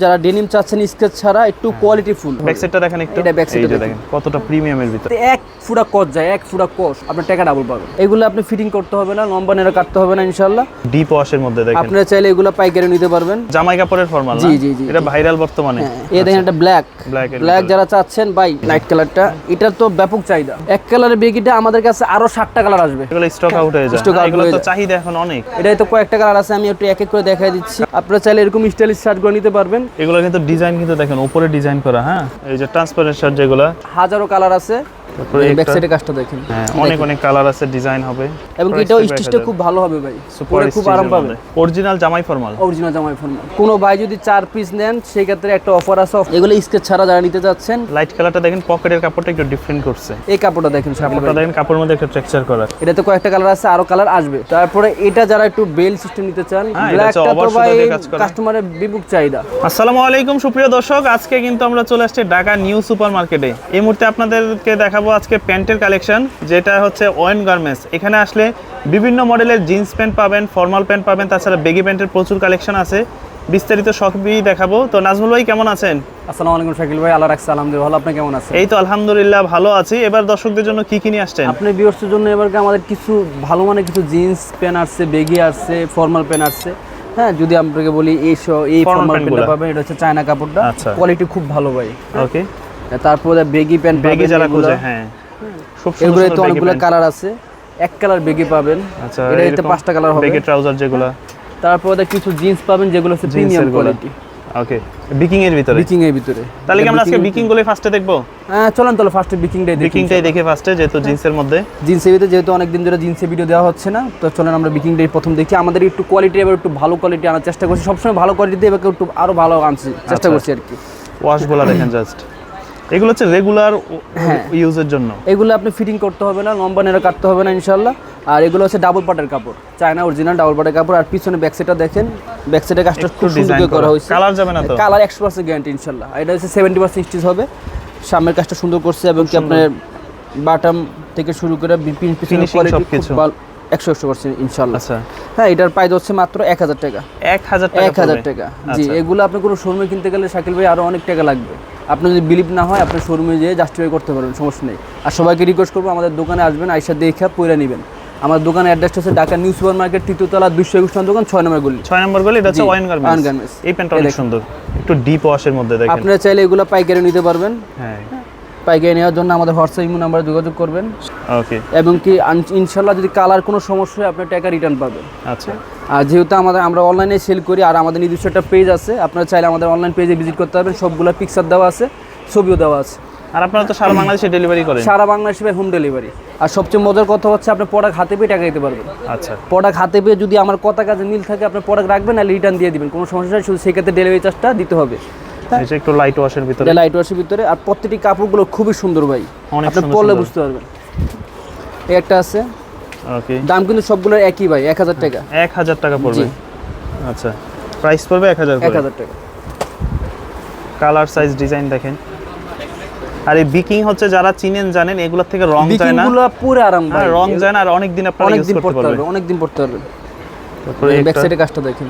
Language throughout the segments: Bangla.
যারা ডেনিম চাচ্ছেন স্কেচ ছাড়া একটু কোয়ালিটি ফুল ব্যাক সাইডটা দেখেন একটু। এটা back side এই যে টা দেখেন কতটা প্রিমিয়ামের ভিতরে। এক ফুটা কস যায় এক ফুটা কস আপনার টাকা ডাবল পাবেন। এগুলো আপনি ফিটিং করতে হবে না লম্বা নেড়ে কাটতে হবে না ইনশাল্লাহ ডিপ ওয়াশের মধ্যে দেখেন। আপনারা চাইলে এগুলো পাইকারি নিতে পারবেন। জামাই কাপড়ের ফর্মাল জি, জি, জি, এটা ভাইরাল বর্তমানে। এ দেখেন একটা ব্ল্যাক ব্ল্যাক যারা চাচ্ছেন বাই লাইট কালারটা এটা তো ব্যাপক চাহিদা। এক কালারের বেগিটা আমাদের কাছে আরও ষাটটা কালার আসবে। এগুলো স্টক আউট হয়ে যায়। এগুলো হয়ে তো চাহিদা এখন অনেক। এটাই তো কয়েকটা কালার আছে আমি একটু এক এক করে দেখাই দিচ্ছি। আপনারা চাইলে এরকম স্টাইলিশ শার্টগুলো নিতে পারবেন। এগুলো কিন্তু ডিজাইন কিন্তু দেখেন, উপরে ডিজাইন করা হ্যাঁ? এই যে ট্রান্সপারেন্ট শার্ট যেগুলো। হাজারো কালার আছে। তারপরে ব্যাক সাইডে কাজটা দেখেন। হ্যাঁ অনেক অনেক কালার আছে ডিজাইন হবে। এবং এটাও স্টিচটা খুব ভালো হবে ভাই। পরে খুব আরাম পাবে। অরিজিনাল জামাই ফর্মাল অরিজিনাল জামাই ফোন কোনো ভাই যদি চার পিস নেন সেই ক্ষেত্রে একটা অফার আছে। এগুলো স্কেচ ছাড়া যারা নিতে যাচ্ছেন লাইট কালারটা দেখেন পকেটের কাপড়টা একটু ডিফারেন্ট করছে। এই কাপড়টা দেখেন কাপড়টা দেখেন কাপড়ের মধ্যে একটা টেক্সচার করা এটাতে কয়েকটা কালার আছে আরও কালার আসবে। তারপরে এটা যারা একটু বেল সিস্টেম নিতে চান হ্যাঁ, ব্ল্যাকটা তো ভাই। কাস্টমারের বিপুল চাহিদা। আসসালামু আলাইকুম সুপ্রিয় দর্শক। আজকে কিন্তু আমরা চলে আসছি ঢাকা নিউ সুপার মার্কেটে এই মুহূর্তে আপনাদেরকে দেখাবো আজকে প্যান্টের কালেকশন যেটা হচ্ছে ওয়েন গার্মেন্টস। এখানে আসলে বিভিন্ন মডেলের জিন্স প্যান্ট পাবেন ফর্মাল প্যান্ট পাবেন তাছাড়া বেগি প্যান্টের প্রচুর কালেকশন আছে। বিস্তারিত সবই দেখাবো। তো নাজমুল ভাই কেমন আছেন? আসসালামু আলাইকুম শাকিল ভাই। আল্লাহ রাখছে আলহামদুলিল্লাহ। ভালো আপনি কেমন আছেন? এই তো আলহামদুলিল্লাহ ভালো আছি। এবার দর্শকদের জন্য কি কি নিয়ে আসছেন? আপনি ভিউয়ার্সের জন্য এবার আমাদের কিছু ভালো মানে কিছু জিন্স প্যান্ট আসছে বেগি আসছে ফর্মাল প্যান্ট আসছে। হ্যাঁ যদি আপনাকে বলি এই এই ফর্মাল প্যান্টটা পাবেন এটা হচ্ছে চায়না কাপড়টা। আচ্ছা। কোয়ালিটি খুব ভালো ভাই। ওকে তারপরে বেগি প্যান্ট বেগি যারা খুঁজে হ্যাঁ। খুব সুন্দর এগুলো তো অনেকগুলো কালার আছে। এক কালার বেগি পাবেন। আচ্ছা এটা পাঁচটা কালার হবে। বেগি ট্রাউজার যেগুলো। তারপরে কিছু জিন্স পাবেন যেগুলো হচ্ছে প্রিমিয়াম কোয়ালিটি ওকে বিকিং এর ভিতরে? বিকিং এর ভিতরে। তাহলে কি আমরা আজকে বিকিংগুলো ফার্স্টে দেখব? হ্যাঁ চলেন তাহলে ফার্স্টে বিকিং ডে দেখি বিকিংটাই দেখে ফার্স্টে যেহেতু জিন্সের মধ্যে। জিন্সের ভিতরে যেহেতু অনেক দিন ধরে জিন্সের ভিডিও দেওয়া হচ্ছে না তো চলেন আমরা বিকিং ডে প্রথম দেখি। আমাদের একটু কোয়ালিটি এবার একটু ভালো কোয়ালিটি আনার চেষ্টা করছি। সবসময় ভালো কোয়ালিটি এবার একটু আরও ভালো আনছি চেষ্টা আচ্ছা। করছি আর কি। ওয়াশগুলো দেখেন জাস্ট এগুলো হচ্ছে রেগুলার হ্যাঁ। ইউজের জন্য। এগুলো আপনি ফিটিং করতে হবে না লম্বা নেড়ে কাটতে হবে না ইনশাল্লাহ আর এগুলো হচ্ছে ডাবল পাটের কাপড় চায়না অরিজিনাল ডাবল পাটের কাপড়। আর পিছনে ব্যাক সাইডটা দেখেন ব্যাক সাইডের কাজটা খুব সুন্দর করা হয়েছে। কালার যাবে না তো? কালার একশো পার্সেন্ট গ্যারান্টি ইনশাল্লাহ এটা হচ্ছে সেভেন্টি পার্সেন্ট স্টিচ হবে। সামনের কাজটা সুন্দর করছে এবং কি আপনার বাটাম থেকে শুরু করে পিছনে Finishing কোয়ালিটি সবকিছু। খুব ভালো। একশো একশো পার্সেন্ট ইনশাল্লাহ আচ্ছা। হ্যাঁ এটার প্রাইস হচ্ছে মাত্র এক হাজার টাকা। এক হাজার এক হাজার টাকা। জি আচ্ছা। এগুলো আপনি কোনো শোরুমে কিনতে গেলে শাকিল ভাই আরও অনেক টাকা লাগবে। আপনি যদি বিলিভ না হয় আপনি শোরুমে যেয়ে জাস্টিফাই করতে পারবেন সমস্যা নেই। আর সবাইকে রিকোয়েস্ট করব আমাদের দোকানে আসবেন আইসা দেখে পয়রা নেবেন। আমার দোকানের অ্যাড্রেসটা হচ্ছে ঢাকা নিউ সুপার মার্কেট তৃতীয়তলা দুশো একুশ নম্বর দোকান ছয় নম্বর গলি। ছয় নম্বর গলি এটা হচ্ছে ওয়াইন গার্মেন্টস এই প্যান্টটা অনেক সুন্দর। একটু ডিপ ওয়াশের মধ্যে দেখেন। আপনারা চাইলে এগুলো পাইকারি নিতে পারবেন। হ্যাঁ। পাইকারি নেওয়ার জন্য আমাদের হোয়াটসঅ্যাপ ইমো নাম্বারে যোগাযোগ করবেন। ওকে। এবং কি ইনশাল্লাহ যদি কালার কোনো সমস্যা হয় আপনার টাকা রিটার্ন পাবেন। আচ্ছা। আর যেহেতু আমাদের আমরা অনলাইনে সেল করি আর আমাদের নিজস্ব একটা পেজ আছে আপনারা চাইলে আমাদের অনলাইন পেজে ভিজিট করতে পারবেন। সবগুলো পিকচার দেওয়া আছে ছবিও দেওয়া আছে। আর আপনারা তো সারা বাংলাদেশে ডেলিভারি করেন। সারা বাংলাদেশে হোম ডেলিভারি আর সবচেয়ে মজার কথা হচ্ছে আপনি প্রোডাক্ট হাতে পেয়ে টাকা দিতে পারবেন। আচ্ছা। প্রোডাক্ট হাতে পেয়ে যদি আমার কথা কাজে মিল থাকে আপনি প্রোডাক্ট রাখবেন আর রিটার্ন দিয়ে দিবেন। কোনো সমস্যা নেই শুধু সেক্ষেত্রে ডেলিভারি চার্জটা দিতে হবে। যে একটু লাইট ওয়াশের ভিতরে। এটা লাইট ওয়াশের ভিতরে আর প্রত্যেকটি কাপড়গুলো খুবই সুন্দর ভাই। আপনি পরলে বুঝতে পারবেন। এই একটা আছে। ওকে দাম কিন্তু সবগুলোর একই ভাই এক হাজার টাকা। এক হাজার টাকা পড়বে। আচ্ছা। প্রাইস পড়বে এক হাজার এক করে হাজার টাকা। কালার সাইজ ডিজাইন দেখেন। আর এই বিকিং হচ্ছে যারা চিনেন জানেন এগুলোর থেকে রং যায় না। পুরো আরাম ভাই। হ্যাঁ রং যায় না আর অনেক দিন আপনারা ইউজ করতে পারবেন পারবে অনেক দিন পড়তে পারবে তারপরে ব্যাক সাইডে কাজটা দেখেন।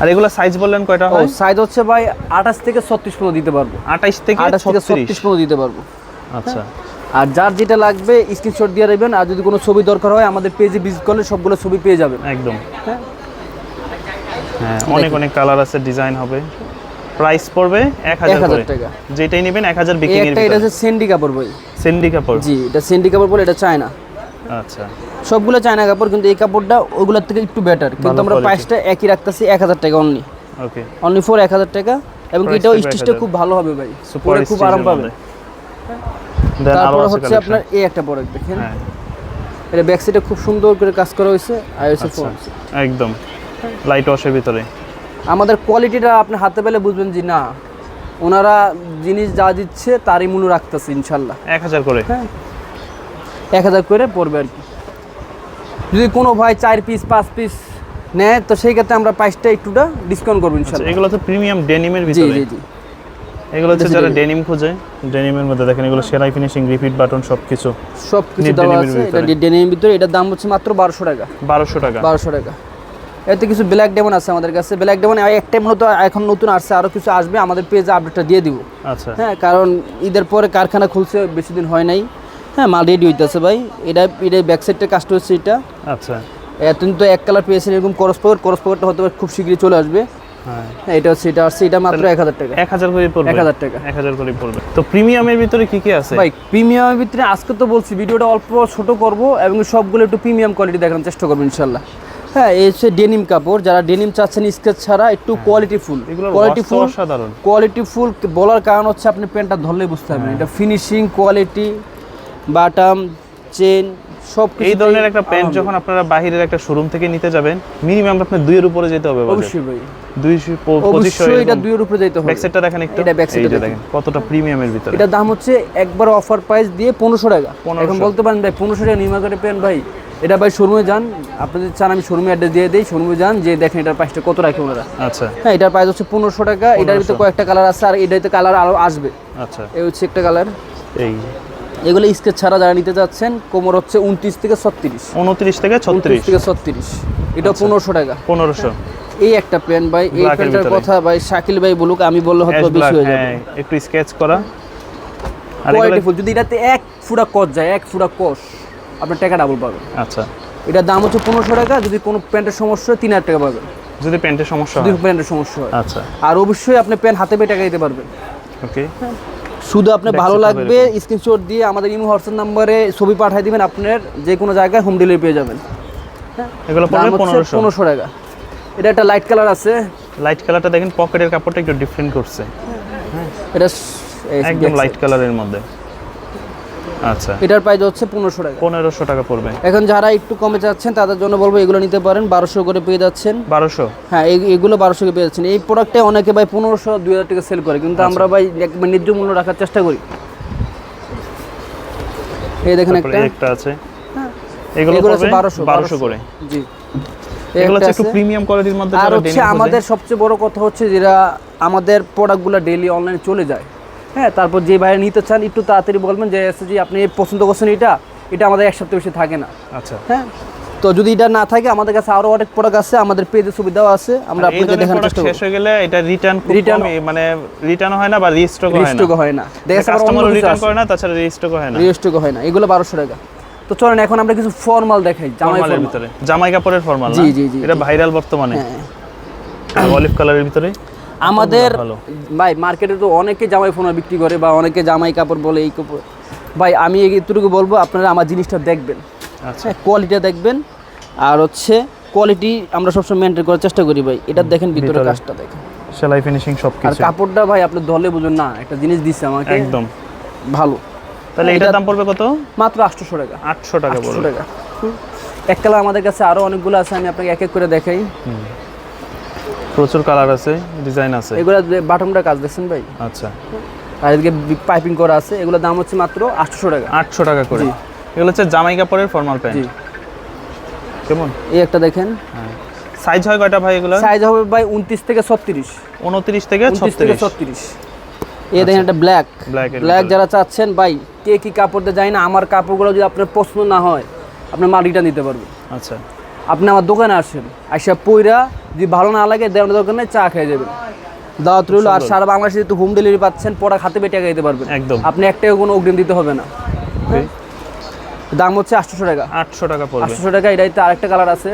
আর এগুলো সাইজ বললেন কয়টা ও হয়? সাইজ হচ্ছে ভাই আঠাশ থেকে ছত্রিশ পর্যন্ত দিতে পারব। 28 থেকে 36 ছত্রিশ? পর্যন্ত দিতে পারব। আচ্ছা। আর যার যেটা লাগবে স্ক্রিনশট দিয়ে দেবেন আর যদি কোনো ছবি দরকার হয় আমাদের পেজে ভিজিট করলে সবগুলো ছবি পেয়ে যাবেন। একদম। হ্যাঁ। হ্যাঁ অনেক অনেক কালার আছে ডিজাইন হবে। প্রাইস পড়বে এক হাজার 1000 টাকা। যেটাই নেবেন এক হাজার এই বিকিং এর এটা ভিতরে হচ্ছে সেন্ডি কাপড় ভাই। সেন্ডি কাপড়? জি এটা সেন্ডি কাপড় বলে এটা চায়না আচ্ছা। সবগুলো চায়না কাপড় কিন্তু এই কাপড়টা ওগুলোর থেকে একটু বেটার কিন্তু আমরা প্রাইসটা একই রাখতেছি এক হাজার টাকা অনলি ওকে অনলি ফর এক হাজার টাকা এবং এটাও স্টিচটা খুব ভালো হবে ভাই। সুপার পরে খুব আরাম পাবে। তারপরে হচ্ছে আপনার এই একটা প্রোডাক্ট দেখেন। হ্যাঁ। এটা ব্যাক সাইডে খুব সুন্দর করে কাজ করা হয়েছে আর front side। একদম। লাইট ওয়াশের ভিতরে। আমাদের কোয়ালিটিটা আপনি হাতে পেলে বুঝবেন যে না ওনারা জিনিস যা দিচ্ছে তারই মূল্য রাখতেছে ইনশাল্লাহ। এক হাজার করে? হ্যাঁ। এক হাজার করে পড়বে আর কি। যদি কোনো ভাই চার পিস পাঁচ পিস নেয় তো সেই ক্ষেত্রে আমরা প্রাইসটা একটুটা ডিসকাউন্ট করব আচ্ছা, ইনশাল্লাহ। এগুলো তো প্রিমিয়াম ডেনিমের ভিতরে? জি জি। এগুলো হচ্ছে যারা ডেনিম খোঁজে ডেনিমের মধ্যে দেখেন এগুলো সেলাই ফিনিশিং রিপিট বাটন সবকিছু। সব কিছু Knit দেওয়া আছে। এটা ডেনিমের ভিতরে এটার দাম হচ্ছে মাত্র বারোশো টাকা। বারোশো টাকা। বারোশো টাকা। এতে কিছু ব্ল্যাক ডেমন আছে আমাদের কাছে। ব্ল্যাক ডেমন একটাই মূলত এখন নতুন আসছে আরও কিছু আসবে আমাদের পেজে আপডেটটা দিয়ে দিব। আচ্ছা। হ্যাঁ কারণ ঈদের পরে কারখানা খুলছে বেশি দিন হয় নাই। হ্যাঁ মাল রেডি হইতেছে ভাই। এটা এটা ব্যাক সাইডটা কাজটা হচ্ছে এটা। আচ্ছা। এতদিন তো এক কালার পেয়েছেন এরকম করস পকেট করস পকেটটা হয়তো খুব শীঘ্রই চলে আসবে। হ্যাঁ। হ্যাঁ এটা হচ্ছে এটা আসছে এটা মাত্র এক হাজার টাকা। এক হাজার করে পড়বে। 1000 টাকা। এক হাজার করে পড়বে। তো প্রিমিয়ামের ভিতরে কি কি আছে? ভাই প্রিমিয়ামের ভিতরে আজকে তো বলছি ভিডিওটা অল্প ছোট করব এবং সবগুলো একটু প্রিমিয়াম কোয়ালিটি দেখানোর চেষ্টা করব ইনশাল্লাহ হ্যাঁ এই হচ্ছে ডেনিম কাপড়। যারা ডেনিম চাচ্ছেন স্কেচ ছাড়া একটু কোয়ালিটি ফুল কোয়ালিটি ফুল অসাধারণ। কোয়ালিটি ফুল বলার কারণ হচ্ছে আপনি প্যান্টটা ধরলেই বুঝতে পারবেন। এটা ফিনিশিং কোয়ালিটি বাটাম চেন সব এই ধরনের একটা প্যান্ট যখন আপনারা বাহিরের একটা শোরুম থেকে নিতে যাবেন মিনিমাম আপনার দুইয়ের উপরে যেতে হবে অবশ্যই ভাই। দুইশো পঁচিশশো অবশ্যই এটা দুইয়ের উপরে যেতে হবে। ব্যাক সাইডটা দেখেন একটু। এটা back side এই যে টা দেখেন কতটা প্রিমিয়ামের ভিতরে। এটার দাম হচ্ছে একবার অফার প্রাইস দিয়ে পনেরোশো টাকা। 1500 এখন বলতে পারেন ভাই পনেরোশো টাকা নিউ মার্কেটে পেন ভাই। এটা ভাই শোরুমে যান আপনাদের চান আমি শোরুমে অ্যাড্রেস দিয়ে দিই শোরুমে যান যে দেখেন এটার প্রাইসটা কত রাখে ওনারা। আচ্ছা। হ্যাঁ এটার প্রাইস হচ্ছে পনেরোশো টাকা। এটার ভিতরে কয়েকটা কালার আছে আর এটাতে কালার আরও আসবে। আচ্ছা। এই হচ্ছে একটা কালার এই এগুলো স্কেচ ছাড়া যারা নিতে যাচ্ছেন কোমর হচ্ছে উনত্রিশ থেকে ছত্রিশ। উনত্রিশ থেকে ছত্রিশ। থেকে ছত্রিশ। এটা পনেরোশো টাকা। পনেরোশো। এই একটা প্যান্ট ভাই এই প্যান্টের কথা ভাই শাকিল ভাই বলুক আমি বললে হয়তো বেশি হয়ে যাবে। হ্যাঁ একটু স্কেচ করা। আর কোয়ালিটি ফুল যদি এটাতে এক ফুটা কস যায় এক ফুটা কস আপনার টাকা ডাবল পাবেন। আচ্ছা। এটার দাম হচ্ছে পনেরোশো টাকা যদি কোনো প্যান্টের সমস্যা হয় তিন হাজার টাকা পাবেন। যদি প্যান্টের সমস্যা হয়। প্যান্টের সমস্যা হয়। আচ্ছা। আর অবশ্যই আপনি প্যান্ট হাতে পেয়ে টাকা দিতে পারবেন। ওকে শুধু আপনার ভালো লাগবে স্ক্রিনশট দিয়ে আমাদের ইমো হোয়াটসঅ্যাপ নাম্বারে ছবি পাঠিয়ে দিবেন আপনার যে কোনো জায়গায় হোম ডেলিভারি পেয়ে যাবেন। এগুলো পড়বে হচ্ছে পনেরোশো। পনেরোশো টাকা। এটা একটা লাইট কালার আছে। লাইট কালারটা দেখেন পকেটের কাপড়টা একটু ডিফারেন্ট করছে। এটা একদম লাইট কালারের মধ্যে। আচ্ছা। এটার প্রাইস হচ্ছে পনেরোশো টাকা। পনেরোশো টাকা পড়বে। এখন যারা একটু কমে যাচ্ছেন তাদের জন্য বলব এগুলো নিতে পারেন। বারোশো করে পেয়ে যাচ্ছেন। বারোশো? হ্যাঁ এগুলো বারোশো পেয়ে যাচ্ছেন। এই প্রোডাক্টে অনেকে ভাই পনেরোশো দুই হাজার টাকা সেল করে। কিন্তু আমরা ভাই ন্যায্য মূল্য রাখার চেষ্টা করি। এই দেখেন একটা। একটা আছে। এগুলো এগুলো পড়বে বারোশো বারোশো করে। জি। এগুলো হচ্ছে একটু প্রিমিয়াম কোয়ালিটির মধ্যে আর হচ্ছে আমাদের সবচেয়ে বড় কথা হচ্ছে যেটা আমাদের প্রোডাক্টগুলো ডেইলি অনলাইনে চলে যায়। হ্যাঁ তারপর যে বাইরে নিতে চান একটু তাড়াতাড়ি বলবেন যে এসে যে আপনি পছন্দ করছেন এটা এটা আমাদের এক সপ্তাহ বেশি থাকে না। আচ্ছা। হ্যাঁ? তো যদি এটা না থাকে আমাদের কাছে আরও অনেক প্রোডাক্ট আছে আমাদের পেজে সুবিধাও আছে আমরা আর আপনাকে দেখানোর চেষ্টা শেষ হয়ে গেলে এটা রিটার্ন Return- মানে রিটার্ন হয় না বা রিস্টক হয় না। রিস্টক হয় না। দেখা যাচ্ছে কাস্টমার রিটার্ন করে না তাছাড়া রিস্টক হয় না। রিস্টক হয় না। এগুলো বারোশো টাকা। তো চলেন এখন আমরা কিছু ফর্মাল দেখাই জামাই ফর্মাল ভিতরে। জামাই কাপড়ের ফর্মাল জি, জি, জি, এটা ভাইরাল বর্তমানে। হ্যাঁ। অলিভ কালারের ভিতরে? আমাদের ভাই মার্কেটে তো অনেকে জামাই ফোনা বিক্রি করে বা অনেকে জামাই কাপড় বলে এই কাপড়। ভাই আমি এতটুকু বলব আপনারা আমার জিনিসটা দেখবেন। আচ্ছা। হ্যাঁ কোয়ালিটিটা দেখবেন। আর হচ্ছে কোয়ালিটি আমরা সবসময় মেনটেন করার চেষ্টা করি ভাই। এটা দেখেন ভিতরে। কাজটা দেখেন। সেলাই ফিনিশিং সব আর কাপড়টা ভাই আপনি ধরলে বুঝুন না একটা জিনিস দিচ্ছে আমাকে। একদম। ভালো। তাহলে এটার দাম পড়বে কত? মাত্র আটশোশো টাকা। আটশো টাকা আটশো পড়বে। টাকা। হুম। এক কালার আমাদের কাছে আরও অনেকগুলো আছে আমি আপনাকে এক এক করে দেখাই। প্রচুর কালার আছে ডিজাইন আছে। এগুলো বাটমটা কাজ দেখছেন ভাই? আচ্ছা। আর এদিকে পাইপিং করা আছে এগুলোর দাম হচ্ছে মাত্র আটশোশো টাকা। আটশো টাকা করে। এগুলো হচ্ছে জামাই কাপড়ের ফর্মাল প্যান্ট কেমন? এই একটা দেখেন। সাইজ হয় কয়টা ভাই এগুলো সাইজ হবে ভাই উনত্রিশ থেকে ছত্রিশ। উনত্রিশ থেকে ছত্রিশ। ছত্রিশ। এই দেখেন একটা ব্ল্যাক ব্ল্যাক যারা চাচ্ছেন ভাই কে কি কাপড় দিয়ে যায় না আমার কাপড়গুলো যদি আপনার পছন্দ না হয় আপনার মালিকটা নিতে পারবে আচ্ছা। আপনি আমার দোকানে আসেন আসা পইরা যদি ভালো না লাগে দেওয়ার দোকানে নেই, চা খেয়ে যাবেন। দাওয়াত রইল আর সারা বাংলাদেশে যেহেতু হোম ডেলিভারি পাচ্ছেন পড়া খাতে বেটে দিতে পারবেন। একদম। আপনি একটাও কোনো অগ্রিম দিতে হবে না। দাম হচ্ছে আটশো টাকা। আটশো টাকা আটশো টাকা এটাই তো আরেকটা কালার আছে।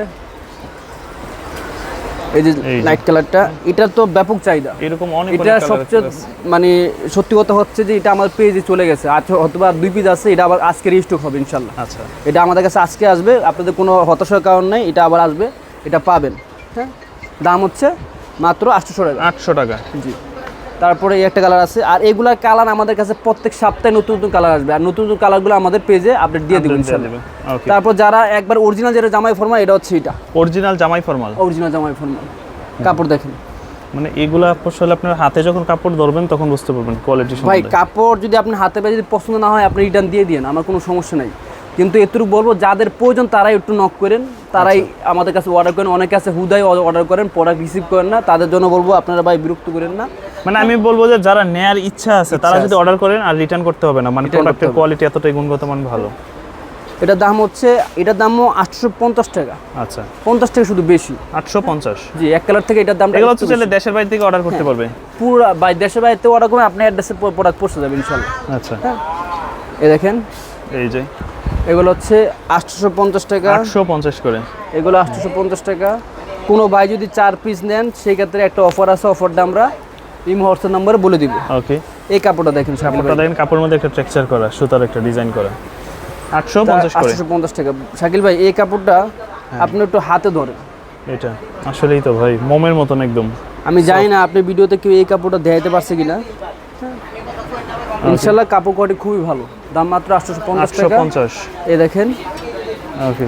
এই যে লাইট কালারটা এটার তো ব্যাপক চাহিদা। এরকম অনেক এটা সবচেয়ে মানে সত্যি কথা হচ্ছে যে এটা আমার পেজে চলে গেছে। আজ হয়তোবা দুই পিস আছে এটা আবার আজকে রিস্টক হবে ইনশাল্লাহ আচ্ছা। এটা আমাদের কাছে আজকে আসবে আপনাদের কোনো হতাশার কারণ নেই এটা আবার আসবে এটা পাবেন। হ্যাঁ? দাম হচ্ছে মাত্র আটশোশো টাকা। আটশো টাকা। জি। তারপরে এই একটা কালার আছে। আর এগুলার কালার আমাদের কাছে প্রত্যেক সপ্তাহে নতুন নতুন কালার আসবে। আর নতুন নতুন কালারগুলো আমাদের পেজে আপডেট দিয়ে দেবো ইনশাল্লাহ। ওকে তারপর যারা একবার অরিজিনাল যেটা জামাই ফরমা এটা হচ্ছে এটা। অরিজিনাল জামাই ফর্মাল অরিজিনাল জামাই ফরমা কাপড় দেখেন। মানে এগুলো আসলে আপনার হাতে যখন কাপড় ধরবেন তখন বুঝতে পারবেন কোয়ালিটি ভাই কাপড় যদি আপনি হাতে পেয়ে যদি পছন্দ না হয় আপনি রিটার্ন দিয়ে দিন আমার কোনো সমস্যা নাই। কিন্তু এতটুকু বলব যাদের প্রয়োজন তারাই একটু নক করেন। তারাই আচ্ছা। আমাদের কাছে অর্ডার করেন। অনেকে আছে হুদাই অর্ডার করেন প্রোডাক্ট রিসিভ করেন না তাদের জন্য বলব আপনারা ভাই বিরক্ত করেন না। মানে আমি বলব যে যারা নেয়ার ইচ্ছা আছে তারা যদি অর্ডার করেন আর রিটার্ন করতে হবে না মানে প্রোডাক্টের কোয়ালিটি এতটাই গুণগত মান ভালো। এটার দাম হচ্ছে এটার দামও আটশো পঞ্চাশ টাকা। আচ্ছা। পঞ্চাশ টাকা শুধু বেশি। আটশো পঞ্চাশ। জি এক কালার থেকে এটার দামটা এগুলো হচ্ছে চাইলে দেশের বাইরে থেকে অর্ডার করতে পারবে। বেশি। পুরো বাই দেশের বাড়িতে অর্ডার করে আপনি অ্যাড্রেসে প্রোডাক্ট পৌঁছে যাবে ইনশাল্লাহ। আচ্ছা। এ দেখেন। এই যে। এগুলো হচ্ছে আটশোশো পঞ্চাশ টাকা। আটশো পঞ্চাশ করে। এগুলো আটশোশো পঞ্চাশ টাকা। কোনো ভাই যদি চার পিস নেন সেই ক্ষেত্রে একটা অফার আছে অফারটা আমরা ইম হোয়াটসঅ্যাপ নাম্বারে বলে দিব। ওকে। এই কাপড়টা দেখেন কাপড়টা দেখেন কাপড়ের মধ্যে একটা টেক্সচার করা সুতার একটা ডিজাইন করা। আটশো পঞ্চাশ করে। আটশোশো পঞ্চাশ টাকা। শাকিল ভাই এই কাপড়টা হ্যাঁ। আপনি একটু হাতে ধরেন। এটা আসলেই তো ভাই মোমের মতন একদম। আমি জানি না আপনি ভিডিওতে কেউ এই কাপড়টা দেখাইতে পারছে কিনা। ইনশাল্লাহ কাপড় কোয়ালিটি খুবই ভালো। দাম মাত্র আটশোশো পঞ্চাশ আটশো টাকা পঞ্চাশ। এই দেখেন। ওকে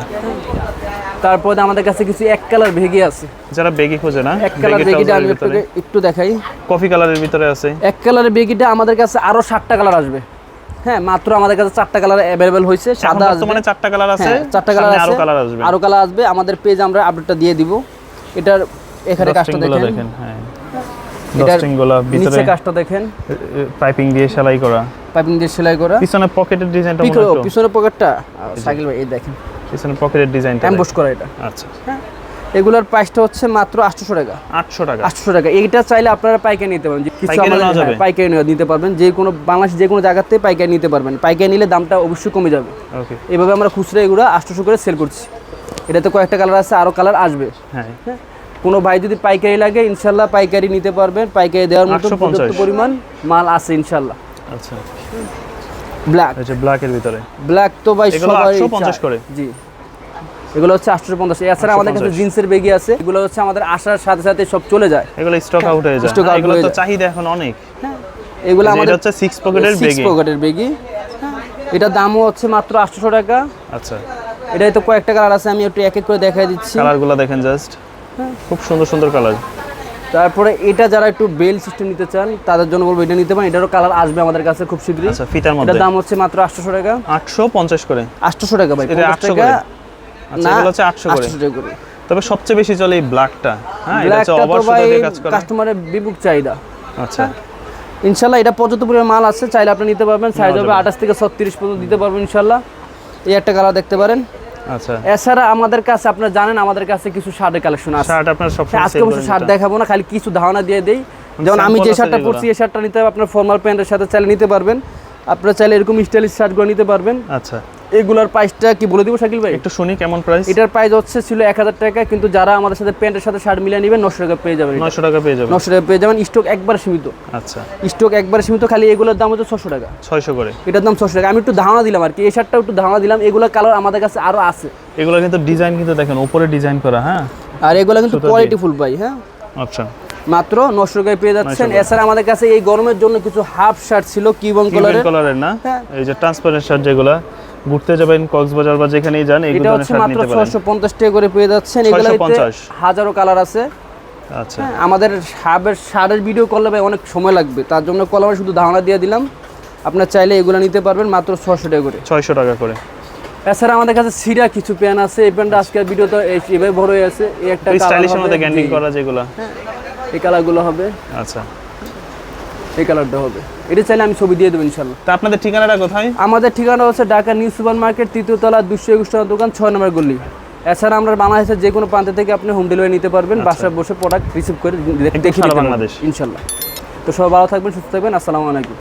তারপরে আমাদের কাছে কিছু এক কালার ভেগে আছে। যারা বেগি খোঁজে না এক কালার বেগি বেগিটা আমি আপনাকে একটু দেখাই। কফি কালারের ভিতরে আছে। এক কালারের বেগিটা আমাদের কাছে আরও সাতটা কালার আসবে। হ্যাঁ মাত্র আমাদের কাছে চারটা কালার অ্যাভেলেবেল হয়েছে সাদা আসবে। বর্তমানে চারটা কালার আছে হ্যাঁ, চারটা কালার আছে আরও কালার আসবে। আরও কালার আসবে। আমাদের পেজ আমরা আপডেটটা দিয়ে দিব। এটার এখানে কাজটা দেখেন। হ্যাঁ। এটার ডাস্টিংগুলা ভিতরে নিচে কাজটা দেখেন। পাইপিং দিয়ে সেলাই করা। পাইপিং দিয়ে সেলাই করা। পিছনে পকেটের ডিজাইনটা মনে পিছনে পিছনের পকেটটা সাইকেল ভাই এই দেখেন। পিছনে পকেটের ডিজাইনটা অ্যাম্বস করা এটা। আচ্ছা। এগুলোর প্রাইসটা হচ্ছে মাত্র আটশোশো টাকা। আটশো টাকা। আটশো টাকা। এইটা চাইলে আপনারা পাইকারি নিতে পারবেন। কিছু পাইকারি আমাদের? হ্যাঁ, পাইকারি নিতে পারবেন। যে কোনো বাংলাদেশ যে কোনো জায়গাতে পাইকারি নিতে পারবেন। পাইকারি নিলে দামটা অবশ্যই কমে যাবে। ওকে। এভাবে আমরা খুচরা এগুলো আটশোশো করে সেল করছি। এটাতে কয়েকটা কালার আছে আরও কালার আসবে। হ্যাঁ। কোনো ভাই যদি পাইকারি লাগে ইনশাল্লাহ পাইকারি নিতে পারবেন। পাইকারি দেওয়ার মতো 850 পর্যাপ্ত পরিমাণ মাল আছে ইনশাল্লাহ। আচ্ছা। ব্ল্যাক ব্ল্যাকের ভিতরে। ব্ল্যাক তো ভাই সবাই 850 করে? জি। এগুলো হচ্ছে আটশো পঞ্চাশ। এছাড়া আমাদের কাছে জিন্সের বেগি আছে। এগুলো হচ্ছে আমাদের আসার সাথে সাথে সব চলে যায়। এগুলো স্টক আউট হয়ে যায়। stock হ্যাঁ, out এগুলো হয়ে তো যায়। চাহিদা এখন অনেক। এগুলো আমাদের হচ্ছে সিক্স পকেটের সিক্স পকেটের বেগি এটা দামও হচ্ছে মাত্র আটশো টাকা। আচ্ছা। এটাই তো কয়েকটা কালার আছে আমি একটু এক এক করে দেখাই দিচ্ছি। কালারগুলো দেখেন জাস্ট হ্যাঁ। খুব সুন্দর সুন্দর কালার তারপরে এটা যারা একটু বেল সিস্টেম নিতে চান তাদের জন্য বলব এটা নিতে পারেন। এটারও কালার আসবে আমাদের কাছে খুব শীঘ্রই। আচ্ছা ফিতার এটার মধ্যে? দাম হচ্ছে মাত্র আটশো টাকা। আটশো পঞ্চাশ করে। আটশো টাকা ভাই এটা 800 টাকা আচ্ছা এগুলো হচ্ছে আটশো করে। 800 টাকা করে। তবে সবচেয়ে বেশি চলে এই ব্ল্যাকটা হ্যাঁ এটা হচ্ছে ওভার ভাই কাজ করা। কাস্টমারের বিপুল চাহিদা। আচ্ছা। ইনশাল্লাহ এটা পর্যাপ্ত পরিমাণ মাল আছে চাইলে আপনি নিতে পারবেন। সাইজ হবে যাবে। আঠাশ থেকে ছত্রিশ পর্যন্ত দিতে পারবেন ইনশাল্লাহ। এই একটা কালার দেখতে পারেন। আচ্ছা। এছাড়া আমাদের কাছে আপনারা জানেন আমাদের কাছে কিছু শার্টের কালেকশন আছে। শার্ট আপনার সব হ্যাঁ, আজকে অবশ্য শার্ট দেখাবো না খালি কিছু ধারণা দিয়ে দেই। যেমন আমি যে শার্টটা। পরছি এই শার্টটা নিতে আপনার ফর্মাল প্যান্টের সাথে চাইলে নিতে পারবেন। আপনারা চাইলে এরকম স্টাইলিশ শার্টগুলো নিতে পারবেন। আচ্ছা। এগুলোর প্রাইসটা কি বলে দিব শাকিল ভাই? একটু শুনি কেমন প্রাইস এটার প্রাইস হচ্ছে ছিল এক হাজার টাকা কিন্তু যারা আমাদের সাথে প্যান্টের সাথে শার্ট মিলিয়ে নেবেন নশো টাকা পেয়ে যাবেন নয়শো টাকা পেয়ে যাবেন। নশো টাকা পেয়ে যাবেন স্টক একবার সীমিত। আচ্ছা। স্টক একবার সীমিত খালি এগুলোর দাম হচ্ছে ছশো টাকা। ছয়শো করে। এটার দাম ছশো টাকা। আমি একটু ধারণা দিলাম আর কি এই শার্টটা একটু ধারণা দিলাম এগুলো কালার আমাদের কাছে আরও আছে। এগুলো কিন্তু ডিজাইন কিন্তু দেখেন উপরে ডিজাইন করা হ্যাঁ? আর এগুলো কিন্তু কোয়ালিটি ফুল পাই হ্যাঁ? আচ্ছা। মাত্র নশো টাকায় পেয়ে যাচ্ছেন। 900 এছাড়া আমাদের কাছে এই গরমের জন্য কিছু হাফ শার্ট ছিল কিবন কালারের না? হ্যাঁ। এই যে ট্রান্সপারেন্ট শার্ট যেগুলা ঘুরতে যাবেন কক্সবাজার বা যেখানেই যান এই এটা হচ্ছে মাত্র নিতে পারেন। ছশো পঞ্চাশ টাকা করে পেয়ে যাচ্ছেন। এগুলো 650 হাজারো কালার আছে। আচ্ছা। হ্যাঁ, আমাদের সাবের সারের ভিডিও করলে ভাই অনেক সময় লাগবে। তার জন্য কলমে শুধু ধারণা দিয়ে দিলাম। আপনার চাইলে এগুলো নিতে পারবেন মাত্র ছশো টাকা করে। ছয়শো টাকা করে। এছাড়া আমাদের কাছে সিরা কিছু প্যান আছে। এই প্যান্টটা আজকের ভিডিওতে এই- এভাবে বড় হয়ে আছে। এই একটা স্টাইলিশের মধ্যে গ্যান্ডিং করা যেগুলা। এই কালারগুলো হবে। আচ্ছা। এই কালারটা হবে। এটা চাইলে আমি ছবি দিয়ে দেবো ইনশাল্লাহ তা আপনাদের ঠিকানাটা কোথায়? আমাদের ঠিকানা হচ্ছে ঢাকা নিউ সুপার মার্কেট তৃতীয় তলা দুশো একুশ টাকা দোকান ছয় নম্বর গল্লি এছাড়া আমরা বাংলাদেশের যে কোনো প্রান্ত থেকে আপনি হোম ডেলিভারি নিতে পারবেন বাসায় বসে প্রোডাক্ট রিসিভ করে দেখে। বাংলাদেশ। ইনশাল্লাহ তো সবাই ভালো থাকবেন সুস্থ থাকবেন আসসালামু আলাইকুম।